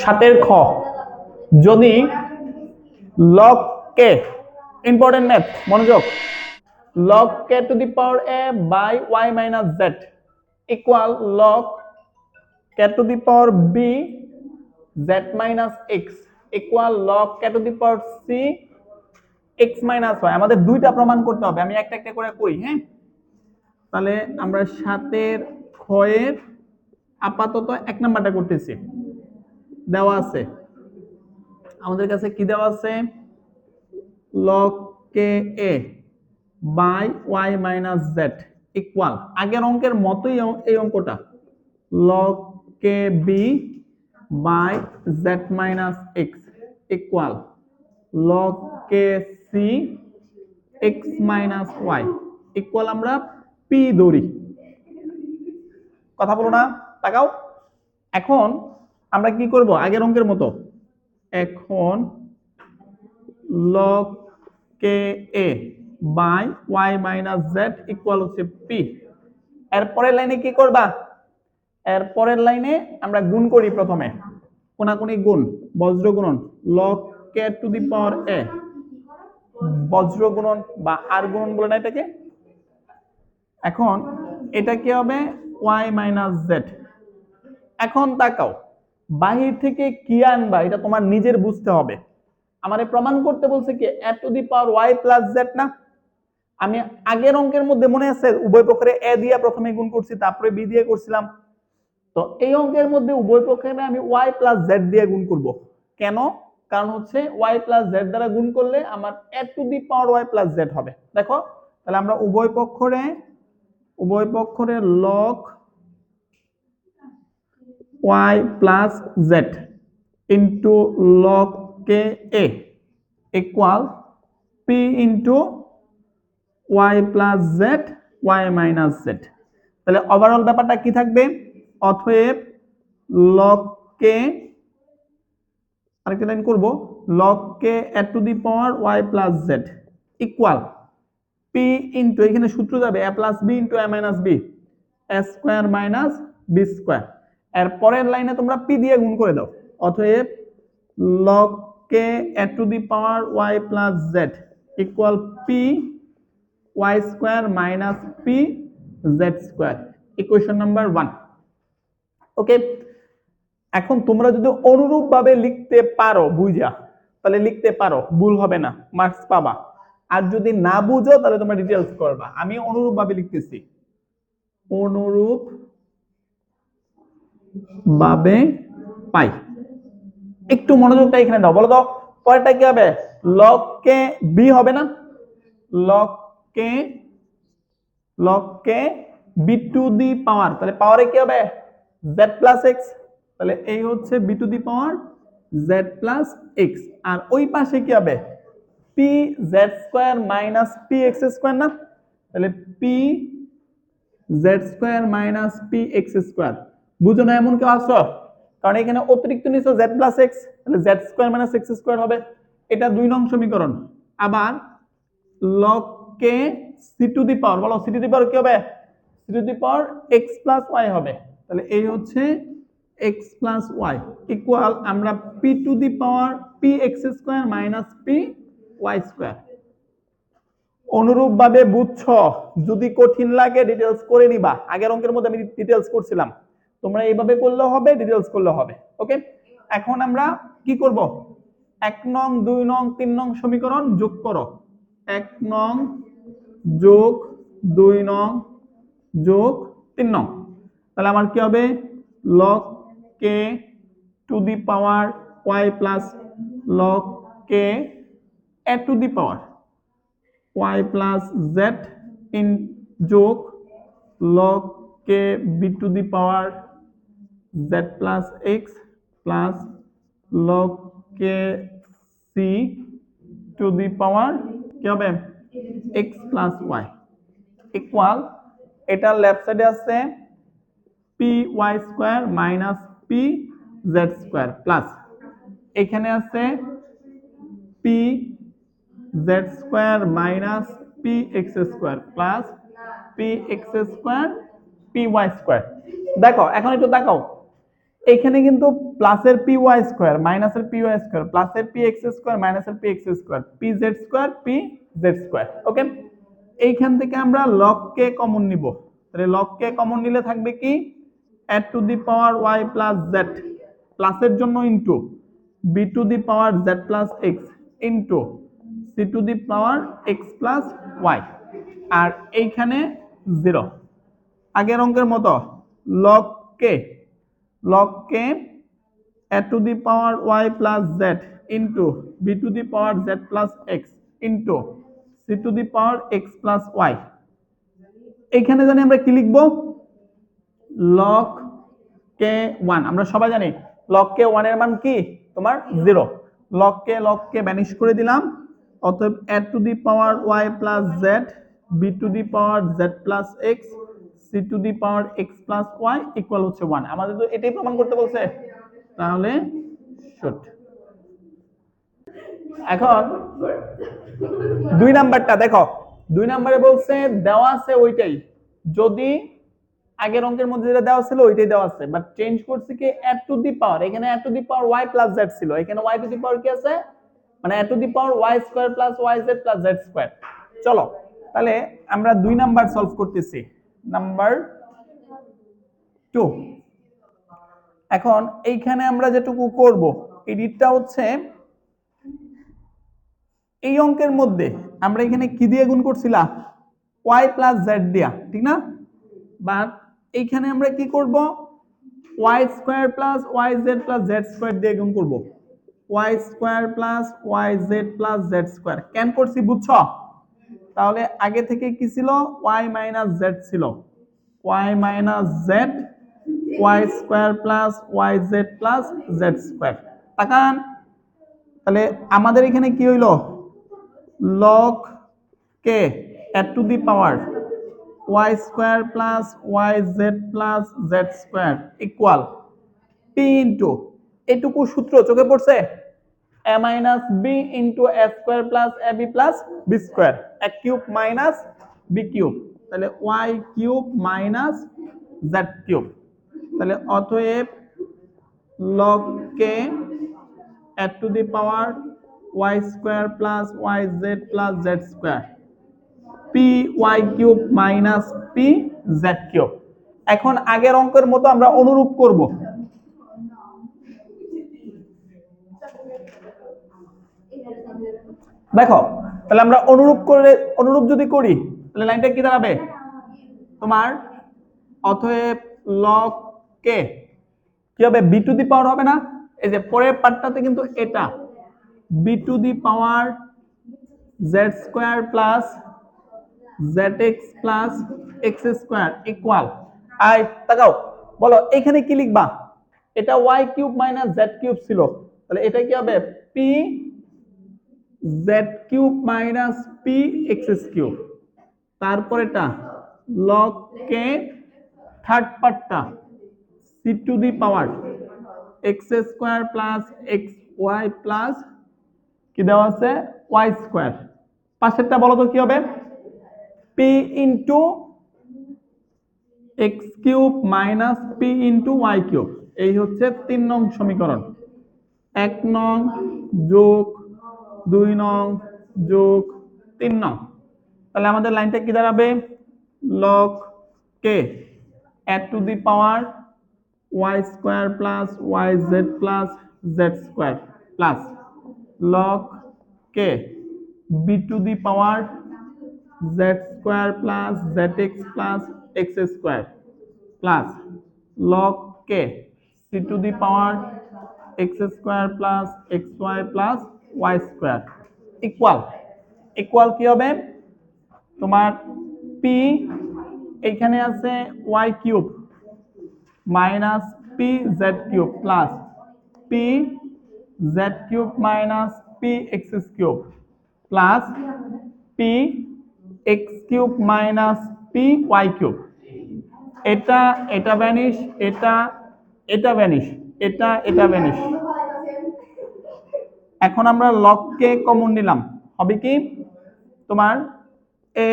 সাতের খ। যদি লগ কে ইম্পর্টেন্ট ম্যাথ মনোযোগ log k to the power A by Y minus Z equal log k to the power B Z minus X equal log k to the power C X minus y আমাদের দুইটা প্রমাণ করতে হবে, আমি একটা একটা করে করি হ্যাঁ? তাহলে আমরা সাতের ক্ষয়ের আপাতত এক নাম্বারটা করতেছি। দেওয়া আছে? আমাদের কাছে কি দেওয়া আছে? log K A by Y minus Z equal আগের অঙ্কের মতোই এই অঙ্কটা। Log K B by Z minus X equal log K C X minus Y equal আমরা পি ধরি। কথা বলো না, তাকাও। এখন আমরা কি করব? আগের অঙ্কের মতো। এখন log K A by Y minus Z equal হচ্ছে পি এরপরের লাইনে কি করবা? এরপরের লাইনে আমরা গুণ করি প্রথমে। কোনাকুনি গুণ, বজ্র গুণন। Log K to the power এ বজ্র গুণন বা আর গুণন বলে না এটাকে? এখন এটা কি হবে? ওয়াই মাইনাস জেড এখন তাকাও। বাহির থেকে কি আনবা, এটা তোমার নিজের বুঝতে হবে। আমারে প্রমাণ করতে বলছে কি A to the power Y plus Z না? আমি আগের অঙ্কের মধ্যে মনে আছে, উভয় পক্ষে এ দিয়ে প্রথমে গুণ করছি, তারপরে বি দিয়ে করছিলাম। তো এই অঙ্কের মধ্যে উভয় পক্ষে আমি ওয়াই প্লাস জেড দিয়ে গুণ করব। কেন? কারণ হচ্ছে ওয়াই প্লাস জেড দ্বারা গুণ করলে আমার A to the power Y plus Z হবে। দেখো, তাহলে আমরা উভয় পক্ষরে উভয় পক্ষরে log Y plus Z into log K A equal P into Y plus Z Y minus Z তাহলে ওভারঅল ব্যাপারটা কি থাকবে? অতএব লগ কে আরেকটা লাইন করব। Log K A to the power Y plus Z equal P into এখানে সূত্র যাবে A plus B into A minus B A square minus B square এর পরের লাইনে তোমরা পি দিয়ে গুণ করে দাও। অতএব log K A to the power Y plus Z equal P Y square minus P Z square equation number one okay এখন তোমরা যদি অনুরূপ ভাবে লিখতে পারো, বুঝা, তাহলে লিখতে পারো, ভুল হবে না মার্কস পাবা। আর যদি না বুঝো, তাহলে তোমরা ডিটেলস করবা। আমি অনুরূপ ভাবে লিখতেছি। অনুরূপ ভাবে পাই। একটু মনোযোগটা এখানে দাও, বলো তো, পরেরটা কি হবে? লগ কে বি হবে না? Log K log K B to the power তাহলে পাওয়ারে কি হবে? জেড প্লাস এক্স তাহলে এই হচ্ছে B to the power Z plus X আর ওই পাশে কি হবে? P Z square minus P X square না? তাহলে P Z square minus P X square বুঝো না এমন কেউ আসো কারণ এখানে অতিরিক্ত নিচ্ছ জেড প্লাস এক্স তাহলে Z square minus X square হবে। এটা দুই নং সমীকরণ। আবার log K C to the power বলো সি টু দি পাওয়ার কি হবে? C to the power X plus Y হবে। তাহলে এই হচ্ছে এক্স প্লাস ওয়াই ইকুয়াল আমরা P to the power P X square minus P Y square অনুরূপ ভাবে বুঝছ? যদি কঠিন লাগে ডিটেলস করে নিবা। আগের অঙ্কের মধ্যে আমি ডিটেলস করছিলাম। তোমরা এইভাবে করলেও হবে ডিটেলস করলে হবে ওকে এখন আমরা কি করব? এক নং, দুই নং, তিন নং সমীকরণ যোগ করো। এক নং যোগ, দুই নং যোগ, তিন নং। তাহলে আমার কি হবে? Log K to the power Y plus log K A to the power Y plus Z in যোগ log K B to the power z plus x plus log k c to the power কি হবে? x plus y equal এটা left সাইডে আছে P Y square minus P Z square plus এখানে আছে P Z square minus P X square plus P X square P Y square দেখো, এখন একটু দেখাও এখানে কিন্তু প্লাসের পি ওয়াই স্কোয়ার মাইনাসের পি ওয়াই স্কোয়ার প্লাসের পি এক্স স্কোয়ার মাইনাসের P X square P Z square P Z square okay এইখান থেকে আমরা লককে কমন নিব। তাহলে লককে কমন নিলে থাকবে কি? A to the power Y plus Z প্লাসের জন্য into B to the power Z plus X into C to the power X plus Y আর এইখানে জিরো আগের অঙ্কের মতো log K log K A to the power Y plus Z into B to the power Z plus X into C to the power X plus Y এইখানে জানি আমরা কি লিখব? কে one আমরা সবাই জানি লগ কে ওয়ানের মান কি? তোমার zero log K log K vanish করে দিলাম। অতএব A to the power Y plus Z B to the power Z plus X C to the power X plus Y equal হচ্ছে ওয়ান আমাদের তো এটাই প্রমাণ করতে বলছে। তাহলে শুট এখন দুই নাম্বারটা দেখো, দুই নাম্বারে বলছে দেওয়া আছে ওইটাই। যদি আগের অঙ্কের মধ্যে যেটা দেওয়া ছিল ওইটাই দেওয়া আছে। বাট চেঞ্জ করছে কি এট টু দি পাওয়ার এখানে A to the power Y plus Z ছিল। এখানে ওয়াই টু দি পাওয়ার কি আছে? মানে A to the power Y square plus Y Z plus Z square চলো, তাহলে আমরা দুই নাম্বার সলভ করতেছি। নাম্বার টু এখন এইখানে আমরা যেটুকু করব এডিটটা হচ্ছে এই অঙ্কের মধ্যে আমরা এখানে কি দিয়ে গুণ করছিলাম ওয়াই প্লাস জেড দিয়া, ঠিক না? বাট এইখানে আমরা কি করব? Y square plus y z plus z square দিয়ে গুণ করব। Y square plus y z plus z square কেন করছি, বুঝছ? তাহলে আগে থেকে কি ছিল? ওয়াই মাইনাস জেড ছিল। Y minus z y square plus y z plus z square তাকান। তাহলে আমাদের এখানে কি হইল? Log k at to the power y square plus y z plus z square equal p into এটুকু সূত্র চোখে পড়ছে? A minus b into a square plus a b plus b square a cube minus b cube তাহলে y cube minus z cube তাহলে অতএব log k at to the power y square plus yz plus z square p y cube minus p z cube এখন আগের অঙ্কের মতো আমরা অনুরূপ করব দেখো তাহলে আমরা অনুরূপ করে, অনুরূপ যদি করি, তাহলে লাইনটা কি দাঁড়াবে? তোমার অতএব লগ কে কি হবে? বি টু দি পাওয়ার হবে না? এই যে পরের পার্টটাতে কিন্তু এটা। B to the power z square plus z x plus x square equal i তাকাও, বলো, এখানে কি লিখবা? এটা y cube minus z cube ছিল। তাহলে এটা কি হবে? P z cube minus p x cube তারপর এটা লগ কে থার্ড পার্টটা c to the power x square plus x y plus কি দেওয়া আছে? ওয়াই স্কোয়ার পাশেরটা বলো তো কি হবে? P into x cube minus p into y cube এই হচ্ছে তিন নং সমীকরণ। এক নং যোগ দুই নং যোগ তিন নং তাহলে আমাদের লাইনটা কি দাঁড়াবে log k at to the power y square plus y z plus z square plus log k b to the power z square plus zx plus x square plus log k c to the power x square plus xy plus y square equal equal কি হবে তোমার p এখানে আছে y cube minus p z cube plus p z cube minus p x cube plus p x cube minus p y cube এটা এটা vanish এটা এটা vanish এটা এটা ভ্যানিশ এখন আমরা লককে কমন নিলাম। হবে কি? তোমার a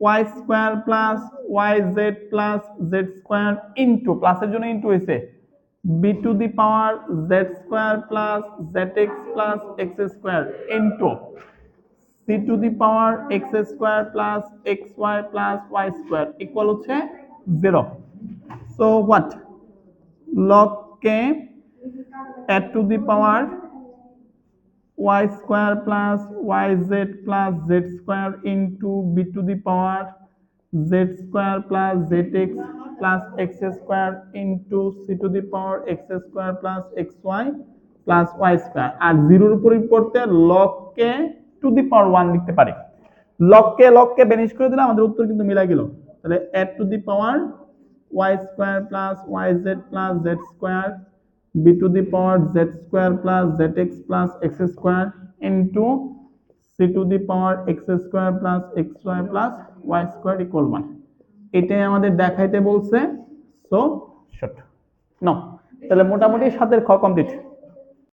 y square plus y z plus z square into প্লাসের জন্য ইন্টু হয়েছে। B to the power z square plus z x plus x square into c to the power x square plus x y plus y square equal হচ্ছে zero so what to the add to the power y square plus yz plus z square into b to the power z square plus zx plus x square into c to the power x square plus xy plus y square আর জিরোর পরিবর্তে log k to the power 1 লিখতে পারি log k banish করে দিলে আমাদের উত্তর কিন্তু মিলা গেল তাহলে add to the power y square plus yz plus z square b to the power z square plus zx plus x square into c to the power x square plus xy plus y square equal 1 এটাই আমাদের দেখাইতে বলছে so short নাও তাহলে মোটামুটি সাতের খ complete